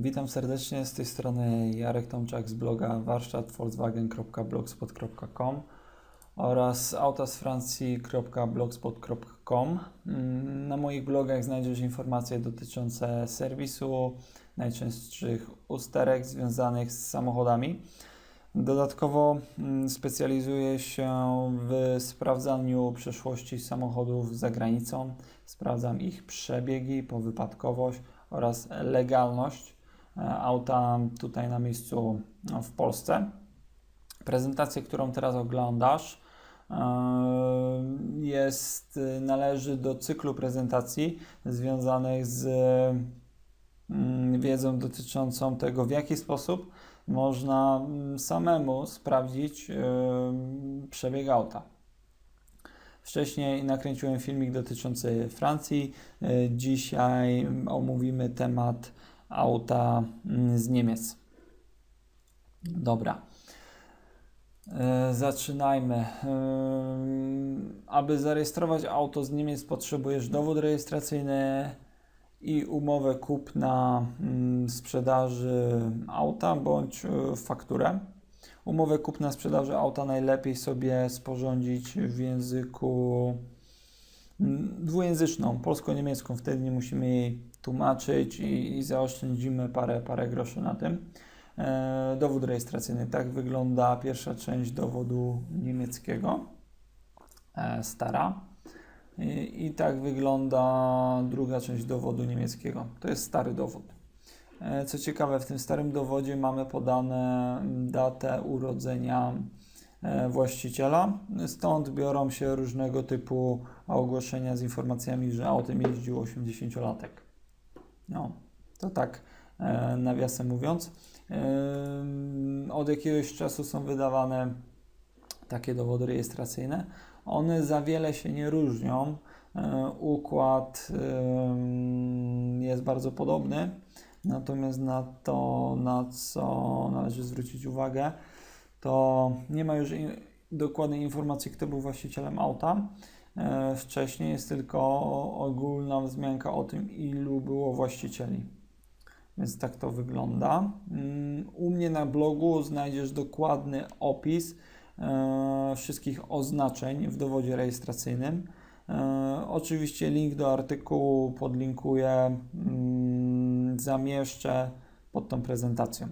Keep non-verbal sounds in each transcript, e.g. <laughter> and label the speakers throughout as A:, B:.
A: Witam serdecznie z tej strony Jarek Tomczak z bloga warsztat.volkswagen.blogspot.com oraz autasfrancji.blogspot.com. Na moich blogach znajdziesz informacje dotyczące serwisu, najczęstszych usterek związanych z samochodami. Dodatkowo mm, specjalizuję się w sprawdzaniu przeszłości samochodów za granicą. Sprawdzam ich przebiegi, powypadkowość oraz legalność auta tutaj na miejscu no, w Polsce. Prezentację, którą teraz oglądasz, e, jest, należy do cyklu prezentacji związanych z mm, wiedzą dotyczącą tego, w jaki sposób można mm, samemu sprawdzić e, przebieg auta. Wcześniej nakręciłem filmik dotyczący Francji. E, Dzisiaj omówimy temat auta mm, z Niemiec. Dobra. E, Zaczynajmy. E, Aby zarejestrować auto z Niemiec, potrzebujesz dowód rejestracyjny i umowę kupna mm, sprzedaży auta bądź e, fakturę. Umowę kupna sprzedaży auta najlepiej sobie sporządzić w języku mm, dwujęzyczną, polsko-niemiecką. Wtedy nie musimy jej tłumaczyć i, i zaoszczędzimy parę, parę groszy na tym. E, dowód rejestracyjny. Tak wygląda pierwsza część dowodu niemieckiego, e, stara. I, I tak wygląda druga część dowodu niemieckiego. To jest stary dowód. E, Co ciekawe, w tym starym dowodzie mamy podane datę urodzenia e, właściciela. Stąd biorą się różnego typu ogłoszenia z informacjami, że autem jeździł 80-latek. No, to tak e, nawiasem mówiąc. Em, Od jakiegoś czasu są wydawane takie dowody rejestracyjne. One za wiele się nie różnią. E, Układ em, jest bardzo podobny. Natomiast na to, na co należy zwrócić uwagę, to nie ma już i- dokładnej informacji, kto był właścicielem auta. E, Wcześniej jest tylko ogólna wzmianka o tym, ilu było właścicieli. Więc tak to wygląda. Mm, U mnie na blogu znajdziesz dokładny opis e, wszystkich oznaczeń w dowodzie rejestracyjnym. E, oczywiście link do artykułu podlinkuję, mm, zamieszczę pod tą prezentacją.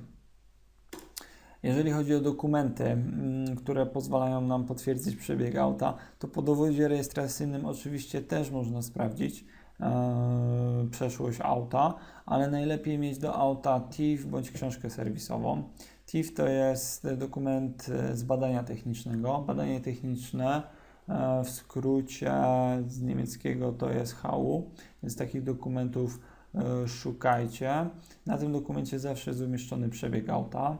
A: Jeżeli chodzi o dokumenty, mm, które pozwalają nam potwierdzić przebieg auta, to po dowodzie rejestracyjnym oczywiście też można sprawdzić e, przeszłość auta, ale najlepiej mieć do auta TIF bądź książkę serwisową. TIF to jest dokument e, z badania technicznego. Badanie techniczne e, w skrócie z niemieckiego to jest HU, więc takich dokumentów e, szukajcie. Na tym dokumencie zawsze jest umieszczony przebieg auta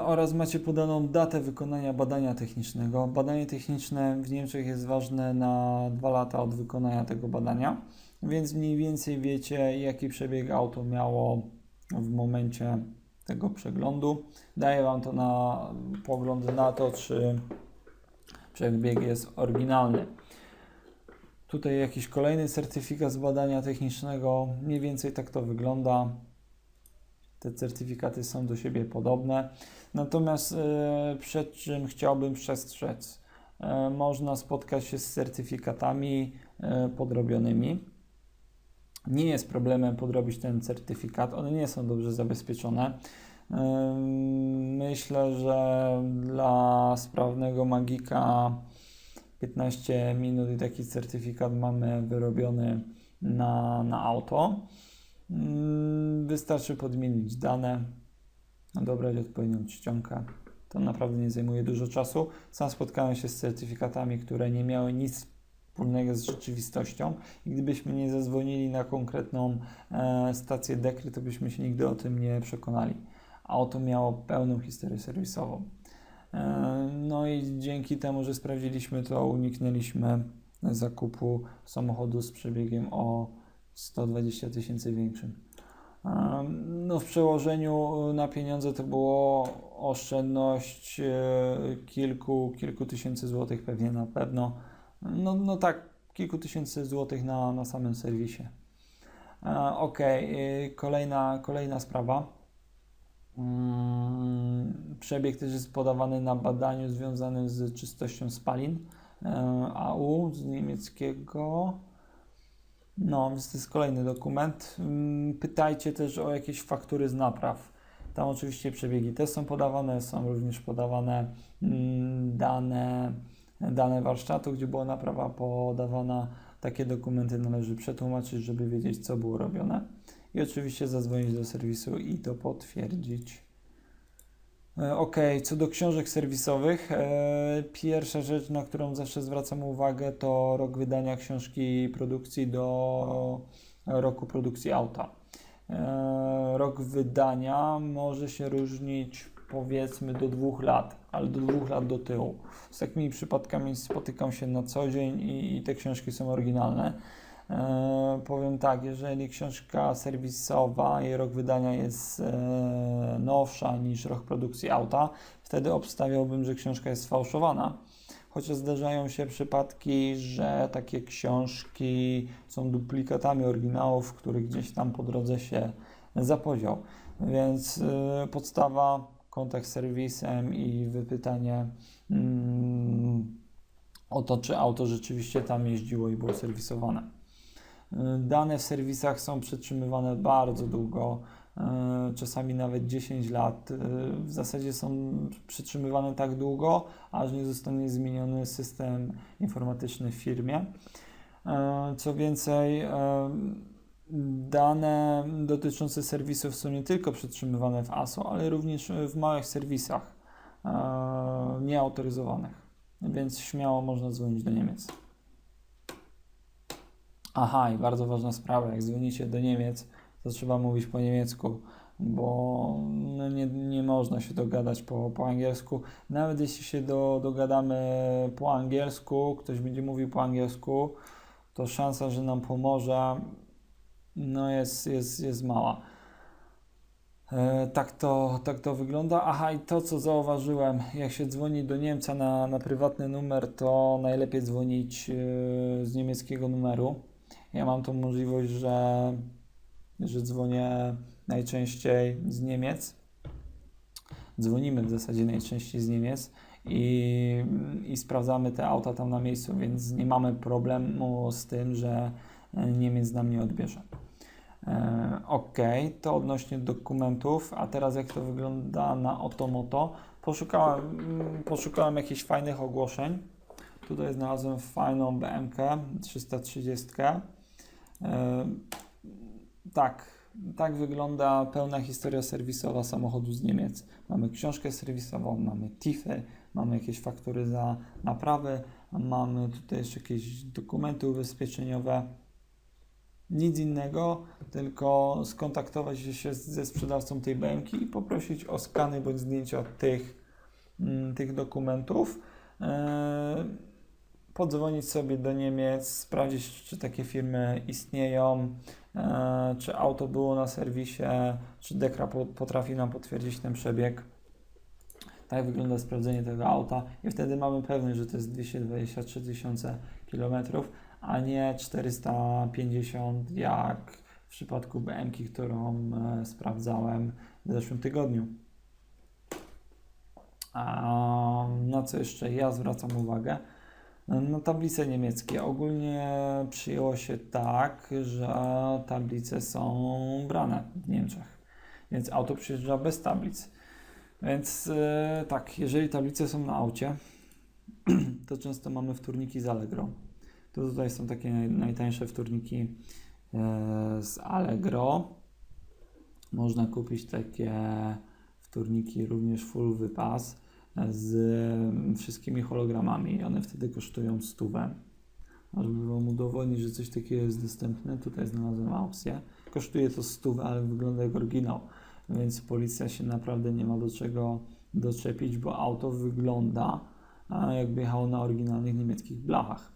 A: oraz macie podaną datę wykonania badania technicznego. Badanie techniczne w Niemczech jest ważne na 2 lata od wykonania tego badania, więc mniej więcej wiecie, jaki przebieg auto miało w momencie tego przeglądu. Daje Wam to na pogląd na to, czy przebieg jest oryginalny. Tutaj jakiś kolejny certyfikat z badania technicznego. Mniej więcej tak to wygląda. Te certyfikaty są do siebie podobne. Natomiast e, przed czym chciałbym przestrzec, e, można spotkać się z certyfikatami e, podrobionymi. Nie jest problemem podrobić ten certyfikat, one nie są dobrze zabezpieczone. Myślę, że dla sprawnego magika 15 minut i taki certyfikat mamy wyrobiony na, na auto. Ym, Wystarczy podmienić dane, dobrać odpowiednią czcionkę. To naprawdę nie zajmuje dużo czasu. Sam spotkałem się z certyfikatami, które nie miały nic wspólnego z rzeczywistością i gdybyśmy nie zadzwonili na konkretną e, stację Dekry, to byśmy się nigdy o tym nie przekonali. Auto miało pełną historię serwisową. E, no i dzięki temu, że sprawdziliśmy to, uniknęliśmy zakupu samochodu z przebiegiem o 120 tysięcy większym. No w przełożeniu na pieniądze to było oszczędność e, kilku, kilku tysięcy złotych pewnie na pewno. No, no tak, kilku tysięcy złotych na, na samym serwisie. E, y, kolejna, kolejna sprawa. Mm, Przebieg też jest podawany na badaniu związanym z czystością spalin e, AU z niemieckiego. No, więc to jest kolejny dokument. Mm, Pytajcie też o jakieś faktury z napraw. Tam oczywiście przebiegi też są podawane, są również podawane mm, dane, dane warsztatu, gdzie była naprawa podawana. Takie dokumenty należy przetłumaczyć, żeby wiedzieć, co było robione. I oczywiście zadzwonić do serwisu i to potwierdzić. E, Ok, co do książek serwisowych, e, pierwsza rzecz, na którą zawsze zwracam uwagę, to rok wydania książki produkcji do roku produkcji auta. E, Rok wydania może się różnić powiedzmy do dwóch lat, ale do dwóch lat do tyłu. Z takimi przypadkami spotykam się na co dzień i, i te książki są oryginalne. E, powiem tak, jeżeli książka serwisowa, jej rok wydania jest e, nowsza niż rok produkcji auta, wtedy obstawiałbym, że książka jest sfałszowana. Chociaż zdarzają się przypadki, że takie książki są duplikatami oryginałów, który gdzieś tam po drodze się zapodział. Więc y, podstawa, kontakt z serwisem i wypytanie mm, o to, czy auto rzeczywiście tam jeździło i było serwisowane. Y, Dane w serwisach są przetrzymywane bardzo długo, y, czasami nawet 10 lat. Y, W zasadzie są przetrzymywane tak długo, aż nie zostanie zmieniony system informatyczny w firmie. Co więcej, dane dotyczące serwisów są nie tylko przetrzymywane w ASO, ale również w małych serwisach nieautoryzowanych, więc śmiało można dzwonić do Niemiec. Aha, i bardzo ważna sprawa, jak dzwonicie do Niemiec, to trzeba mówić po niemiecku, bo no nie, nie można się dogadać po, po angielsku. Nawet jeśli się do, dogadamy po angielsku, ktoś będzie mówił po angielsku, to szansa, że nam pomoże, no jest, jest, jest mała. E, Tak to, tak to wygląda. Aha, i to co zauważyłem, jak się dzwoni do Niemca na, na prywatny numer, to najlepiej dzwonić e, z niemieckiego numeru. Ja mam tą możliwość, że, że dzwonię najczęściej z Niemiec. Dzwonimy w zasadzie najczęściej z Niemiec i, i sprawdzamy te auta tam na miejscu, więc nie mamy problemu z tym, że Niemiec nam nie odbierze. E, Ok, to odnośnie dokumentów, a teraz jak to wygląda na Otomoto? Poszukałem, poszukałem jakichś fajnych ogłoszeń. Tutaj znalazłem fajną BMK 330. Tak, tak wygląda pełna historia serwisowa samochodu z Niemiec. Mamy książkę serwisową, mamy TIFy, mamy jakieś faktury za naprawy, mamy tutaj jeszcze jakieś dokumenty ubezpieczeniowe. Nic innego, tylko skontaktować się ze sprzedawcą tej BMK i poprosić o skany bądź zdjęcia tych, mm, tych dokumentów. Podzwonić sobie do Niemiec, sprawdzić, czy takie firmy istnieją, e, czy auto było na serwisie, czy Dekra po- potrafi nam potwierdzić ten przebieg. Tak wygląda sprawdzenie tego auta i wtedy mamy pewność, że to jest 223 tysiące kilometrów, a nie 450 jak w przypadku BMK, którą e, sprawdzałem w zeszłym tygodniu. A na co jeszcze ja zwracam uwagę? No tablice niemieckie. Ogólnie przyjęło się tak, że tablice są brane w Niemczech, więc auto przyjeżdża bez tablic. Więc e, tak, jeżeli tablice są na aucie, <clears throat> to często mamy wtórniki z Allegro. To tutaj są takie naj, najtańsze wtórniki e, z Allegro. Można kupić takie wtórniki również full wypas z wszystkimi hologramami. One wtedy kosztują stówę. A żeby Wam udowodnić, że coś takiego jest dostępne, tutaj znalazłem aukcję. Kosztuje to stówę, ale wygląda jak oryginał, więc policja się naprawdę nie ma do czego doczepić, bo auto wygląda a, jakby jechało na oryginalnych niemieckich blachach.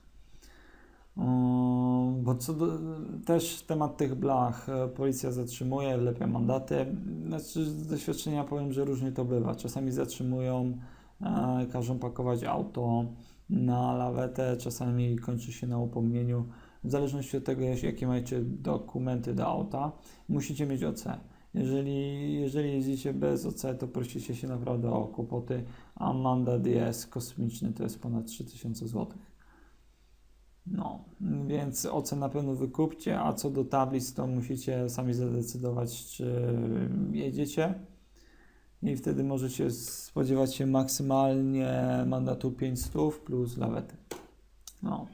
A: Bo co do, też temat tych blach, e, policja zatrzymuje, lepia mandaty. Znaczy z doświadczenia powiem, że różnie to bywa. Czasami zatrzymują, e, każą pakować auto na lawetę, czasami kończy się na upomnieniu, w zależności od tego, jakie macie dokumenty do auta, musicie mieć OC. Jeżeli, jeżeli jeździcie bez OC, to prosicie się naprawdę o kłopoty, a mandat jest kosmiczny, to jest ponad 3000 zł. No, więc OC na pewno wykupcie, a co do tablic, to musicie sami zadecydować, czy jedziecie i wtedy możecie spodziewać się maksymalnie mandatu 500 plus lawety. No.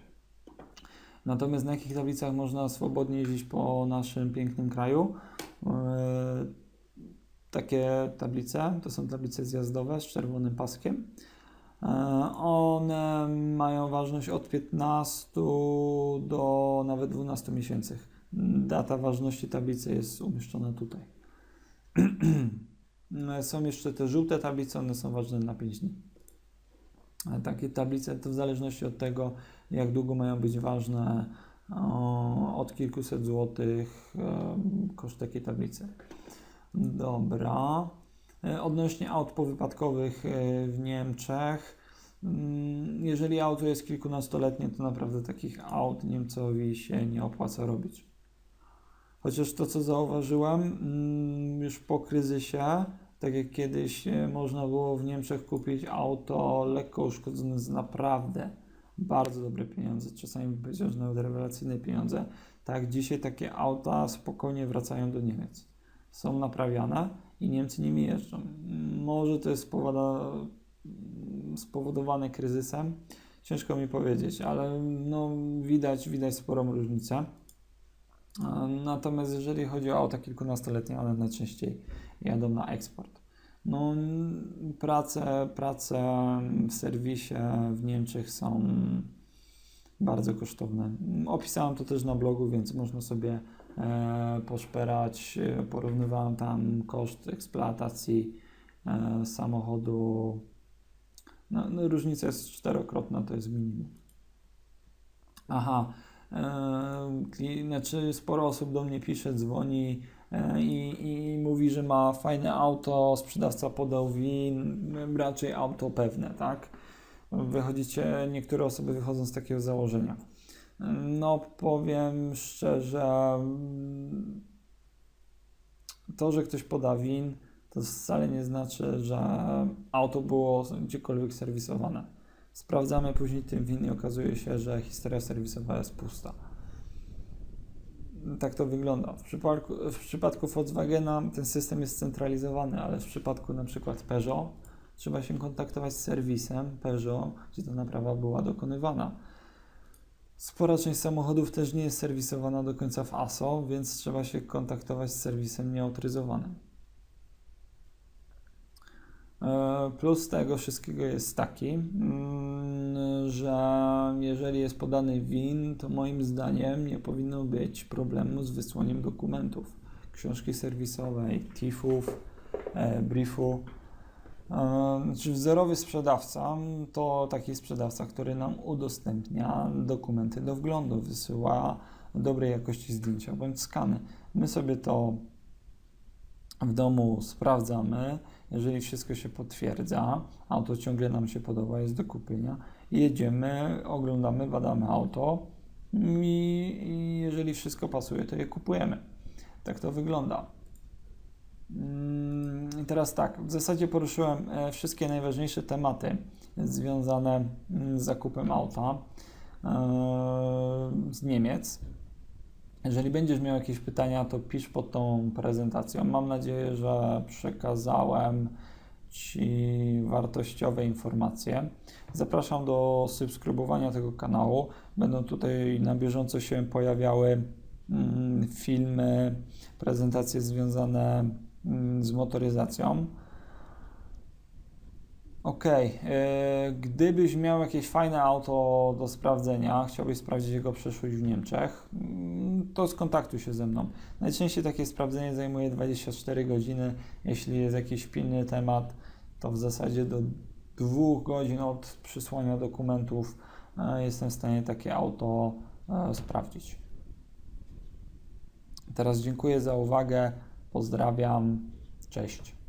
A: Natomiast na jakich tablicach można swobodnie jeździć po naszym pięknym kraju? Yy, takie tablice, to są tablice zjazdowe z czerwonym paskiem. Yy, One mają ważność od 15 do nawet 12 miesięcy. Data ważności tablicy jest umieszczona tutaj. <clears throat> Są jeszcze te żółte tablice, one są ważne na 5 dni. A takie tablice to w zależności od tego, jak długo mają być ważne, o, od kilkuset złotych e, koszt takiej tablicy. Dobra. E, Odnośnie aut powypadkowych e, w Niemczech. mm, Jeżeli auto jest kilkunastoletnie, to naprawdę takich aut Niemcowi się nie opłaca robić. Chociaż to, co zauważyłem mm, już po kryzysie, tak jak kiedyś e, można było w Niemczech kupić auto lekko uszkodzone za naprawdę bardzo dobre pieniądze, czasami bym powiedział, że nawet rewelacyjne pieniądze, tak dzisiaj takie auta spokojnie wracają do Niemiec. Są naprawiane i Niemcy nimi jeżdżą. Może to jest spowodowane kryzysem, ciężko mi powiedzieć, ale no, widać, widać sporą różnicę. Natomiast jeżeli chodzi o auta kilkunastoletnie, one najczęściej jadą na eksport. No, prace, prace w serwisie w Niemczech są bardzo kosztowne. Opisałem to też na blogu, więc można sobie poszperać. E, Porównywałem tam koszt eksploatacji e, samochodu. No, no, różnica jest czterokrotna, to jest minimum. Aha, e, znaczy sporo osób do mnie pisze, dzwoni e, i, i mówi, że ma fajne auto, sprzedawca podał win, raczej auto pewne, tak? Wychodzicie, niektóre osoby wychodzą z takiego założenia. No, powiem szczerze, mm, to, że ktoś poda win, to wcale nie znaczy, że auto było gdziekolwiek serwisowane. Sprawdzamy później ten win i okazuje się, że historia serwisowa jest pusta. Tak to wygląda. W przypadku, w przypadku Volkswagena ten system jest centralizowany, ale w przypadku na przykład Peugeot trzeba się kontaktować z serwisem Peugeot, gdzie ta naprawa była dokonywana. Spora część samochodów też nie jest serwisowana do końca w ASO, więc trzeba się kontaktować z serwisem nieautoryzowanym. E, Plus tego wszystkiego jest taki, mm, że jeżeli jest podany WIN, to moim zdaniem nie powinno być problemu z wysłaniem dokumentów, książki serwisowej, TIF-ów, e, briefu. E, Znaczy wzorowy sprzedawca to taki sprzedawca, który nam udostępnia dokumenty do wglądu, wysyła dobrej jakości zdjęcia bądź skany. My sobie to w domu sprawdzamy, jeżeli wszystko się potwierdza, auto ciągle nam się podoba, jest do kupienia, jedziemy, oglądamy, badamy auto i, i jeżeli wszystko pasuje, to je kupujemy. Tak to wygląda. Mm, Teraz tak, w zasadzie poruszyłem e, wszystkie najważniejsze tematy związane mm, z zakupem auta e, z Niemiec. Jeżeli będziesz miał jakieś pytania, to pisz pod tą prezentacją. Mam nadzieję, że przekazałem Ci wartościowe informacje. Zapraszam do subskrybowania tego kanału. Będą tutaj na bieżąco się pojawiały mm, filmy, prezentacje związane z motoryzacją. Ok, gdybyś miał jakieś fajne auto do sprawdzenia, chciałbyś sprawdzić jego przeszłość w Niemczech, mm, to skontaktuj się ze mną. Najczęściej takie sprawdzenie zajmuje 24 godziny. Jeśli jest jakiś pilny temat, to w zasadzie do dwóch godzin od przysłania dokumentów e, jestem w stanie takie auto e, sprawdzić. Teraz dziękuję za uwagę, pozdrawiam, cześć.